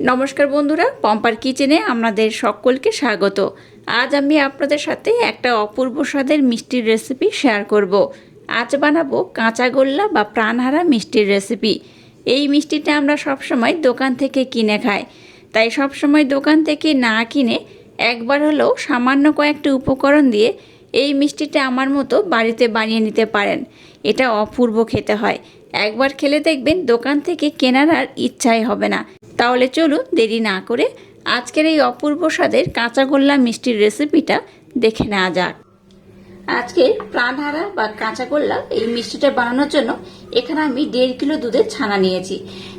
নমস্কার বন্ধুরা, পম্পার কিচেনে আপনাদের সকলকে স্বাগত। আজ আমি আপনাদের সাথে একটা অপূর্ব স্বাদের মিষ্টির রেসিপি শেয়ার করব। আজ বানাবো কাঁচা গোল্লা বা প্রাণহারা মিষ্টির রেসিপি। এই মিষ্টিটা আমরা সবসময় দোকান থেকে কিনে খাই। তাই সবসময় দোকান থেকে না কিনে একবার হলেও সামান্য কয়েকটি উপকরণ দিয়ে এই মিষ্টিটা আমার মতো বাড়িতে বানিয়ে নিতে পারেন। এটা অপূর্ব খেতে হয়। একবার খেলে দেখবেন দোকান থেকে কেনার আর ইচ্ছাই হবে না। তাহলে চলুন দেরি না করে আজকের এই অপূর্ব স্বাদের কাঁচাগোল্লা মিষ্টির রেসিপিটা দেখে নেওয়া যাক। আজকে প্রাণহারা বা কাঁচাগোল্লা এই মিষ্টিটা বানানোর জন্য এখানে আমি দেড় কিলো দুধের ছানা নিয়েছি।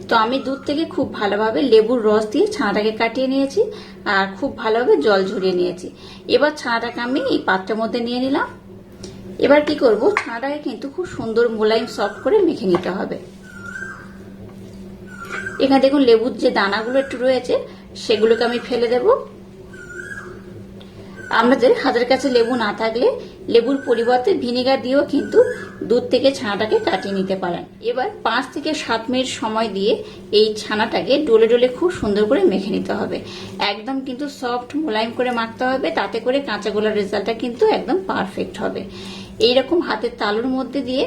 তো আমি দুধ থেকে খুব ভালোভাবে লেবুর রস দিয়ে ছানাটাকে কাটিয়ে নিয়েছি আর খুব ভালোভাবে জল ঝরিয়ে নিয়েছি। এবার ছানাটাকে আমি এই পাত্রের মধ্যে নিয়ে নিলাম। এবার কি করব? ছানাটাকে কিন্তু খুব সুন্দর মোলায়েম সফট করে মেখে নিতে হবে। এখানে দেখুন লেবুর যে দানাগুলো একটু রয়েছে, সেগুলোকে আমি ফেলে দেব। আপনাদের হাতের কাছে লেবু না থাকলে লেবুর পরিবর্তে ভিনেগার দিয়েও কিন্তু দুধ থেকে ছানাটাকে কাটিয়ে নিতে পারেন। এবার পাঁচ থেকে সাত মিনিট সময় দিয়ে এই ছানাটাকে ডলে ডলে খুব সুন্দর করে মেখে নিতে হবে। একদম কিন্তু সফট মোলায়েম করে মাখতে হবে, তাতে করে কাঁচা গোলার রেজাল্টটা কিন্তু একদম পারফেক্ট হবে। এইরকম হাতের তালুর মধ্যে দিয়ে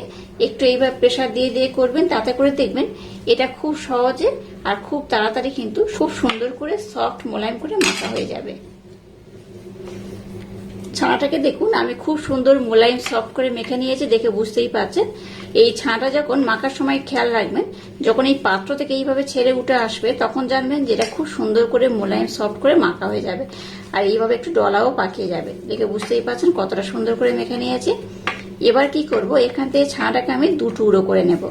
একটু এইবার প্রেশার দিয়ে দিয়ে করবেন, তাতে করে দেখবেন এটা খুব সহজে আর খুব তাড়াতাড়ি কিন্তু খুব সুন্দর করে সফট মোলায়েম করে মাখা হয়ে যাবে। ছানাটাকে দেখুন, আমি খুব সুন্দর মোলায়েম সফট করে মেখে নিয়েছি, দেখে বুঝতেই পারছেন। এই ছানাটা যখন মাখার সময় খেয়াল রাখবেন, যখন এই পাত্র থেকে এইভাবে ছেড়ে উঠে আসবে, তখন জানবেন যে এটা খুব সুন্দর করে মোলায়েম সফট করে মাখা হয়ে যাবে। আর এইভাবে একটু ডলাও পাকিয়ে যাবে, দেখে বুঝতেই পারছেন কতটা সুন্দর করে মেখে নিয়েছি। এবার কি করব? এখান থেকে ছানাটাকে আমি দু টুকরো করে নেব।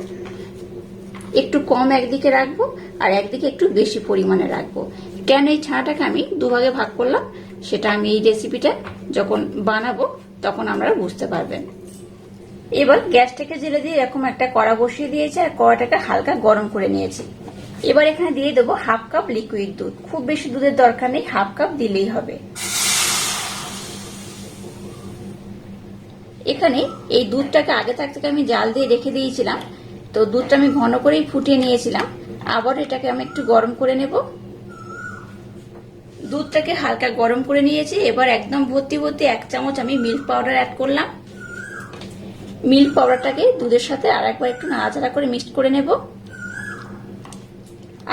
একটু কম একদিকে রাখব আর একদিকে একটু বেশি পরিমাণে রাখব। কেন এই ছানাটাকে আমি দুভাগে ভাগ করলাম? সেটা আমি এই রেসিপিটা যখন বানাবো, তখন আমরা বুঝতে পারবেন। এবার গ্যাসটাকে জেলে দিয়ে এরকম একটা কড়া বসিয়ে দিয়েছি আর কড়াটাকে হালকা গরম করে নিয়েছি। এবার এখানে দিয়ে দেবো হাফ কাপ লিকুইড দুধ। খুব বেশি দুধের দরকার নেই, হাফ কাপ দিলেই হবে। এখানে এই দুধটাকে আগে থাকতে আমি জাল দিয়ে রেখে দিয়েছিলাম। তো দুধটা আমি ঘন করেই ফুটিয়ে নিয়েছিলাম। আবার এটাকে আমি একটু গরম করে নেব। দুধটাকে হালকা গরম করে নিয়েছি। এবার একদম ভর্তি ভর্তি এক চামচ আমি মিল্ক পাউডার অ্যাড করলাম। মিল্ক পাউডারটাকে দুধের সাথে আর একবার একটু নাড়াচাড়া করে মিক্সড করে নেব।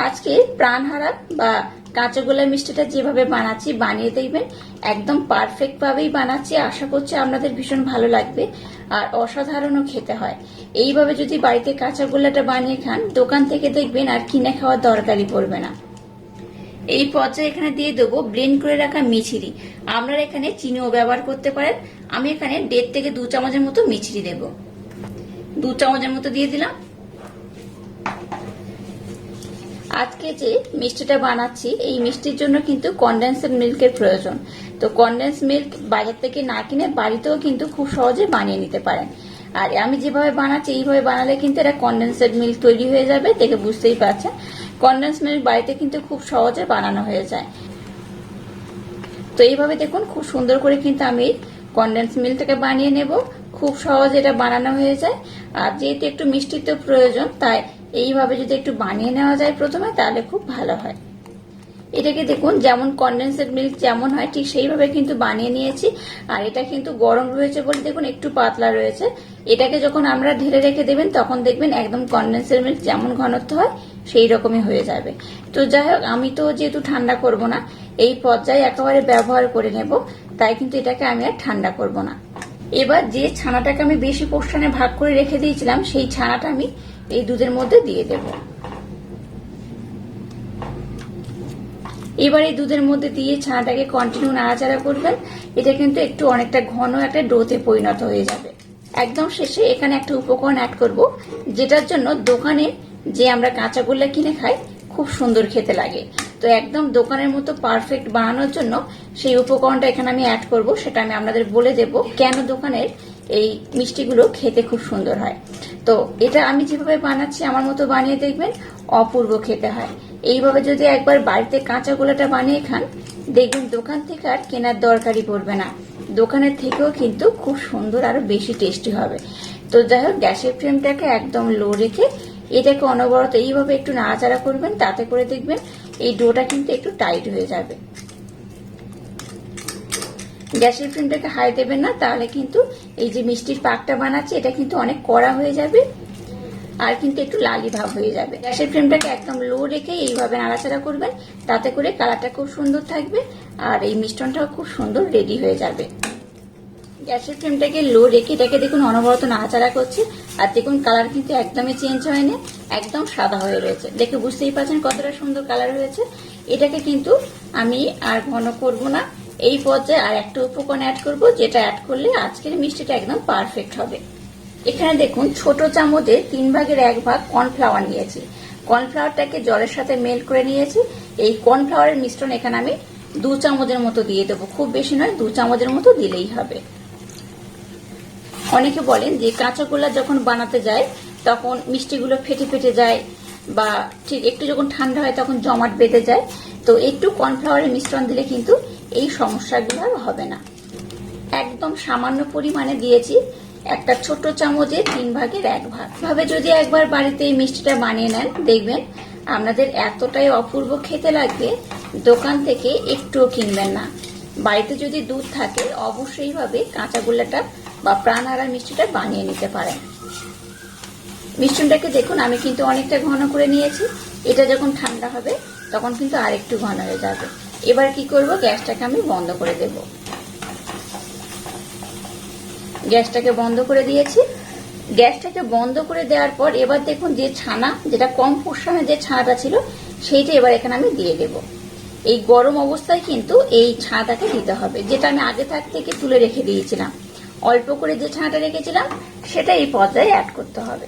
আজকে প্রাণহারা বা কাঁচাগোলা মিষ্টিটা যেভাবে বানাচ্ছি, বানিয়ে দেখবেন, একদম পারফেক্ট ভাবেই বানাচ্ছি। আশা করছি আপনাদের ভীষণ ভালো লাগবে আর অসাধারণও খেতে হয়। এইভাবে যদি বাড়িতে কাঁচাগোল্লাটা বানিয়ে খান, দোকান থেকে দেখবেন আর কিনে খাওয়ার দরকারই পড়বে না। এই পর্যায়ে এখানে দিয়ে দেবো ব্লেন্ড করে রাখা মিছিরি। আপনারা এখানে চিনিও ব্যবহার করতে পারেন। আমি এখানে দেড় থেকে দু চামচের মতো মিছিরি দেব। দু চামচের মতো দিয়ে দিলাম। আজকে যে মিষ্টিটা বানাচ্ছি, এই মিষ্টির জন্য কিন্তু কন্ডেন্সড মিল্কের প্রয়োজন। তো কন্ডেন্স মিল্ক বাজার থেকে না কিনে বাড়িতেও কিন্তু খুব সহজে বানিয়ে নিতে পারেন। আর আমি যেভাবে বানাচ্ছি, এইভাবে বানালে কিন্তু এটা কন্ডেন্সেড মিল্ক তৈরি হয়ে যাবে, দেখে বুঝতেই পারছেন। কন্ডেন্স মিল্ক বাড়িতে কিন্তু খুব সহজে বানানো হয়ে যায়। তো এইভাবে দেখুন, খুব সুন্দর করে কিন্তু আমি কন্ডেন্স মিল্কটাকে বানিয়ে নেব। খুব সহজে এটা বানানো হয়ে যায়। আর যেহেতু একটু মিষ্টির তো প্রয়োজন, তাই এইভাবে যদি একটু বানিয়ে নেওয়া যায় প্রথমে, তাহলে খুব ভালো হয়। এটাকে দেখুন, যেমন কন্ডেন্সেড মিল্ক যেমন হয়, ঠিক সেইভাবে কিন্তু বানিয়ে নিয়েছি। আর এটা কিন্তু গরম রয়েছে বলে দেখুন, একটু পাতলা রয়েছে। এটাকে যখন আমরা ঢেলে রেখে দেবেন, তখন দেখবেন একদম কন্ডেন্সেড মিল্ক যেমন ঘনত্ব হয়, সেই রকমই হয়ে যাবে। তো যাই হোক, আমি তো যেহেতু ঠান্ডা করব না, এই পর্যায়ে একেবারে ব্যবহার করে নেব, তাই কিন্তু এটাকে আমি আর ঠান্ডা করব না। এবার যে ছানাটাকে আমি বেশি পোর্শনে ভাগ করে রেখে দিয়েছিলাম, সেই ছানাটা আমি এই দুধের মধ্যে দিয়ে দেব। এবার এই দুধের মধ্যে দিয়ে ছানাটাকে কন্টিনিউ নাড়াচাড়া করবেন। এটা কিন্তু একটু অনেকটা ঘন একটা ডোতে পরিণত হয়ে যাবে। একদম শেষে এখানে একটা উপকরণ অ্যাড করব, যেটার জন্য দোকানে যে আমরা কাঁচাগোল্লা কিনে খাই, খুব সুন্দর খেতে লাগে। তো একদম দোকানের মতো পারফেক্ট বানানোর জন্য সেই উপকরণটা এখানে আমি অ্যাড করব, সেটা আমি আপনাদের বলে দেব। কেন দোকানের এই মিষ্টিগুলো খেতে খুব সুন্দর হয়। তো এটা আমি যেভাবে বানাচ্ছি, আমার মতো বানিয়ে দেখবেন অপূর্ব খেতে হয়। এইভাবে যদি একবার বাড়িতে কাঁচা গোলাটা বানিয়ে খান, দেখবেন দোকান থেকে আর কেনার দরকারই পড়বে না। দোকানের থেকেও কিন্তু খুব সুন্দর আরও বেশি টেস্টি হবে। তো যাই হোক, গ্যাসের ফ্লেমটাকে একদম লো রেখে এটাকে অনবরত এইভাবে একটু নাড়াচাড়া করবেন, তাতে করে দেখবেন এই ডোটা কিন্তু একটু টাইট হয়ে যাবে। গ্যাসের ফ্লেমটাকে হাই দেবেন না, তাহলে কিন্তু এই যে মিষ্টির পাকটা বানাচ্ছে, এটা কিন্তু অনেক কড়া হয়ে যাবে আর কিন্তু একটু লালি ভাব হয়ে যাবে। গ্যাসের ফ্লেমটাকে একদম লো রেখে এইভাবে নাড়াচাড়া করবেন, তাতে করে কালারটা খুব সুন্দর থাকবে আর এই মিষ্টনটাও খুব সুন্দর রেডি হয়ে যাবে। গ্যাসের ফ্লেমটাকে লো রেখে এটাকে দেখুন অনবরত নাড়াচাড়া করছে, আর দেখুন কালার কিন্তু একদমই চেঞ্জ হয়নি, একদম সাদা হয়ে রয়েছে। দেখে বুঝতেই পারছেন কতটা সুন্দর কালার হয়েছে। এটাকে কিন্তু আমি আর ঘন করব না। এই পর্যায়ে আর একটা উপকরণ অ্যাড করব, যেটা অ্যাড করলে আজকের মিষ্টিটা একদম পারফেক্ট হবে। এখানে দেখুন, ছোট চামচে তিন ভাগের এক ভাগ কর্নফ্লাওয়ার নিয়েছি। কর্নফ্লাওয়ারটাকে জলের সাথে মেল্ট করে নিয়েছি। এই কর্নফ্লাওয়ারের মিশ্রণ এখানে আমি দু চামচের মতো দিয়ে দেবো। খুব বেশি নয়, দু চামচের মতো দিলেই হবে। অনেকে বলেন যে কাঁচা গোলা যখন বানাতে যায়, তখন মিষ্টিগুলো ফেটে ফেটে যায় বা ঠিক একটু যখন ঠান্ডা হয় তখন জমাট বেঁধে যায়। তো একটু কর্নফ্লাওয়ারের মিশ্রণ দিলে কিন্তু এই সমস্যাগুলো আর হবে না। একদম সামান্য পরিমাণে দিয়েছি। একটা ছোট চামচে তিন ভাগের এক ভাগ। ভাবে যদি একবার বাড়িতে এই মিষ্টিটা বানিয়ে নেন, দেখবেন আপনাদের এতটাই অপূর্ব খেতে লাগবে, দোকান থেকে একটুও কিনবেন না। বাড়িতে যদি দুধ থাকে অবশ্যই ভাবে কাঁচা গোল্লাটা বা প্রাণহারা মিষ্টিটা বানিয়ে নিতে পারেন। মিষ্টনটাকে দেখুন, আমি কিন্তু অনেকটা ঘন করে নিয়েছি। এটা যখন ঠান্ডা হবে, তখন কিন্তু আরেকটু ঘন হয়ে যাবে। এবার কি করব? গ্যাসটাকে আমি বন্ধ করে দেব। গ্যাসটাকে বন্ধ করে দিয়েছি। গ্যাসটাকে বন্ধ করে দেওয়ার পর এবার দেখুন যে ছানা, যেটা কম পোষণে যে ছানাটা ছিল, সেইটা এবার এখানে আমি দিয়ে দেব। এই গরম অবস্থায় কিন্তু এই ছানাটাকে দিতে হবে, যেটা আমি আগে থাক থেকে তুলে রেখে দিয়েছিলাম। অল্প করে যে ছানাটা রেখেছিলাম, সেটা এই পর্যায়ে অ্যাড করতে হবে।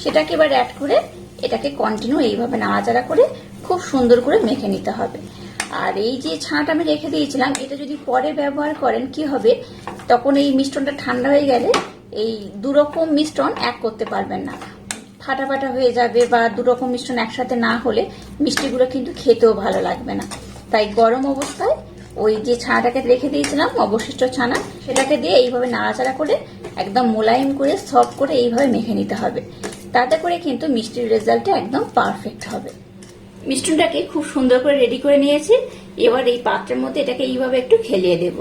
সেটাকে এবার অ্যাড করে এটাকে কন্টিনিউ এইভাবে নাড়াচাড়া করে খুব সুন্দর করে মেখে নিতে হবে। আর এই যে ছানাটা আমি রেখে দিয়েছিলাম, এটা যদি পরে ব্যবহার করেন, কি হবে? তখন এই মিষ্টনটা ঠান্ডা হয়ে গেলে এই দুরকম মিশ্রণ এক করতে পারবেন না। ফাটা ফাটা হয়ে যাবে বা দুরকম মিশ্রণ একসাথে না হলে মিষ্টিগুলো কিন্তু খেতেও ভালো লাগবে না। তাই গরম অবস্থায় ওই যে ছানাটাকে রেখে দিয়েছিলাম, অবশিষ্ট ছানা, সেটাকে দিয়ে এইভাবে নাড়াচাড়া করে একদম মোলায়েম করে সফট করে এইভাবে মেখে নিতে হবে। তাতে করে কিন্তু মিষ্টির রেজাল্টটা একদম পারফেক্ট হবে। মিষ্টনটাকে খুব সুন্দর করে রেডি করে নিয়েছি। এবার এই পাত্রের মধ্যে এটাকে এইভাবে একটু খেলিয়ে দেব।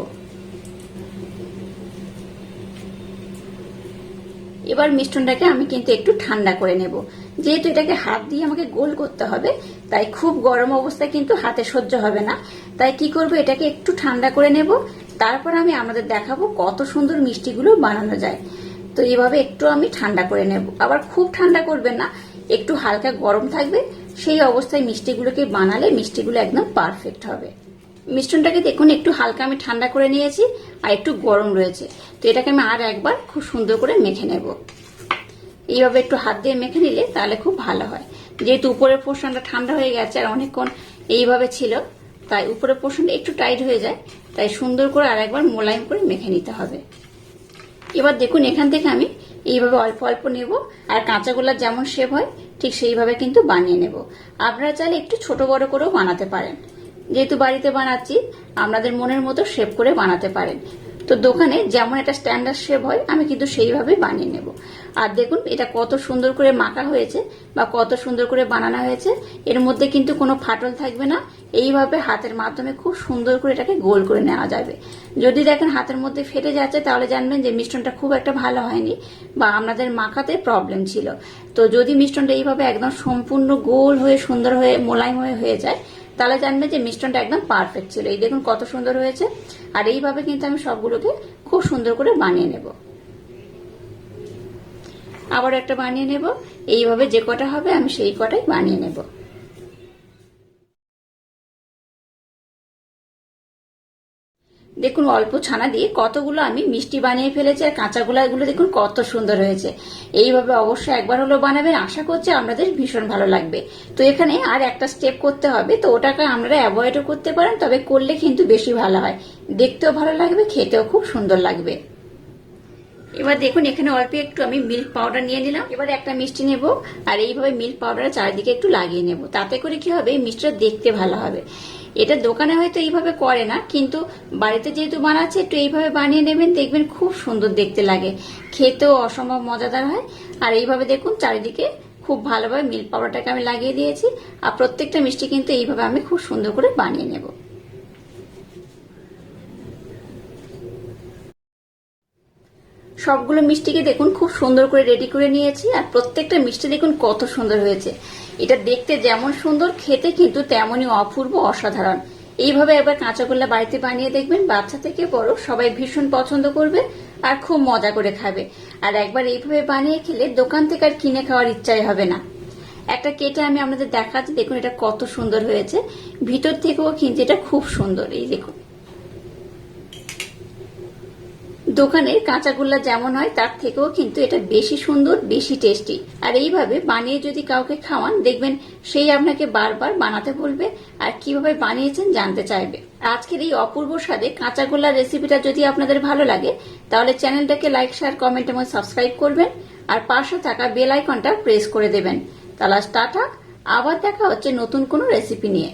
এবার মিষ্টনটাকে আমি কিন্তু একটু ঠান্ডা করে নেব। যেহেতু এটাকে হাত দিয়ে আমাকে গোল করতে হবে, তাই খুব গরম অবস্থায় কিন্তু হাতে সহ্য হবে না। তাই কি করব, এটাকে একটু ঠান্ডা করে নেব। তারপর আমি আমাদের দেখাবো কত সুন্দর মিষ্টিগুলো বানানো যায়। তো এভাবে একটু আমি ঠান্ডা করে নেব। আবার খুব ঠান্ডা করবেন না, একটু হালকা গরম থাকবে। সেই অবস্থায় মিষ্টিগুলোকে বানালে মিষ্টিগুলো একদম পারফেক্ট হবে। মিষ্টনটাকে দেখুন, একটু হালকা আমি ঠান্ডা করে নিয়েছি আর একটু গরম রয়েছে। তো এটাকে আমি আর একবার খুব সুন্দর করে মেখে নেব। এইভাবে একটু হাত দিয়ে মেখে নিলে তাহলে খুব ভালো হয়। যেহেতু উপরের পোর্শনটা ঠান্ডা হয়ে গেছে আর অনেকক্ষণ এইভাবে ছিল, তাই উপরের পোর্শনটা একটু টাইট হয়ে যায়, তাই সুন্দর করে আর একবার মোলায়েম করে মেখে নিতে হবে। এবার দেখুন, এখান থেকে আমি এইভাবে অল্প অল্প নেব, আর কাঁচা গোলাপ যেমন শেপ হয়, ঠিক সেইভাবে কিন্তু বানিয়ে নেব। আপনারা চাইলে একটু ছোট বড় করেও বানাতে পারেন। যেহেতু বাড়িতে বানাচ্ছি, আপনাদের মনের মতো শেপ করে বানাতে পারেন। তো দোকানে যেমন একটা স্ট্যান্ডার্ড শেপ হয়, আমি কিন্তু সেইভাবে বানিয়ে নেব। আর দেখুন, এটা কত সুন্দর করে মাখা হয়েছে বা কত সুন্দর করে বানানো হয়েছে। এর মধ্যে কিন্তু কোনো ফাটল থাকবে না। এইভাবে হাতের মাধ্যমে খুব সুন্দর করে এটাকে গোল করে নেওয়া যাবে। যদি দেখেন হাতের মধ্যে ফেটে যাচ্ছে, তাহলে জানবেন যে মিষ্টনটা খুব একটা ভালো হয়নি বা আপনাদের মাখাতে প্রবলেম ছিল। তো যদি মিষ্টনটা এইভাবে একদম সম্পূর্ণ গোল হয়ে, সুন্দর হয়ে, মোলায়েম হয়ে হয়ে যায় তাহলে জানবে যে মিষ্টনটা একদম পারফেক্ট ছিল। এই দেখুন কত সুন্দর হয়েছে। আর এইভাবে কিন্তু আমি সবগুলোকে খুব সুন্দর করে বানিয়ে নেব। আবার একটা বানিয়ে নেব। এইভাবে যে কটা হবে আমি সেই কটাই বানিয়ে নেব। দেখুন, অল্প ছানা দিয়ে কতগুলো আমি মিষ্টি বানিয়ে ফেলেছি আর কাঁচা এগুলো দেখুন কত সুন্দর হয়েছে। এইভাবে অবশ্যই একবার হলো বানাবেন। আশা করছি আপনাদের ভীষণ ভালো লাগবে। তো এখানে আর একটা স্টেপ করতে হবে। তো ওটাকে আপনারা অ্যাভয়েডও করতে পারেন, তবে করলে কিন্তু বেশি ভালো হয়। দেখতেও ভালো লাগবে, খেতেও খুব সুন্দর লাগবে। এবার দেখুন, এখানে অল্প একটু আমি মিল্ক পাউডার নিয়ে নিলাম। এবার একটা মিষ্টি নেব, আর এইভাবে মিল্ক পাউডার চারিদিকে একটু লাগিয়ে নেব। তাতে করে কি হবে মিষ্টিটা দেখতে ভালো হবে। এটা দোকানে হয়তো এইভাবে করে না, কিন্তু বাড়িতে যেহেতু বানাচ্ছে, একটু এইভাবে বানিয়ে নেবেন, দেখবেন খুব সুন্দর দেখতে লাগে। খেতেও অসম্ভব মজাদার হয়। আর এইভাবে দেখুন, চারিদিকে খুব ভালোভাবে মিল্ক পাউডারটাকে আমি লাগিয়ে দিয়েছি। আর প্রত্যেকটা মিষ্টি কিন্তু এইভাবে আমি খুব সুন্দর করে বানিয়ে নেব। সবগুলো মিষ্টিকে দেখুন, খুব সুন্দর করে রেডি করে নিয়েছি আর প্রত্যেকটা মিষ্টি দেখুন কত সুন্দর হয়েছে। এটা দেখতে যেমন সুন্দর, খেতে কিন্তু তেমনই অপূর্ব, অসাধারণ। এইভাবে একবার কাঁচাগোল্লা বাড়িতে বানিয়ে দেখবেন, বাচ্চা থেকে বড় সবাই ভীষণ পছন্দ করবে আর খুব মজা করে খাবে। আর একবার এইভাবে বানিয়ে খেলে দোকান থেকে আর কিনে খাওয়ার ইচ্ছাই হবে না। একটা কেটে আমি আপনাদের দেখাচ্ছি, দেখুন এটা কত সুন্দর হয়েছে। ভিতর থেকেও কিন্তু এটা খুব সুন্দর, এই দেখুন। দোকানের কাঁচাগোল্লা যেমন হয়, তার থেকেও কিন্তু এটা বেশি সুন্দর, বেশি টেস্টি আর এইভাবে বানিয়ে যদি কাউকে খাওয়ান, দেখবেন সেই আপনাকে বারবার বানাতে বলবে আর কীভাবে বানিয়েছেন জানতে চাইবে। আজকের এই অপূর্ব স্বাদে কাঁচাগোল্লার রেসিপিটা যদি আপনাদের ভালো লাগে, তাহলে চ্যানেলটাকে লাইক শেয়ার কমেন্ট এবং সাবস্ক্রাইব করবেন আর পাশে থাকা বেল আইকনটা প্রেস করে দেবেন। তাহলে টাটা, আবার দেখা হচ্ছে নতুন কোনো রেসিপি নিয়ে।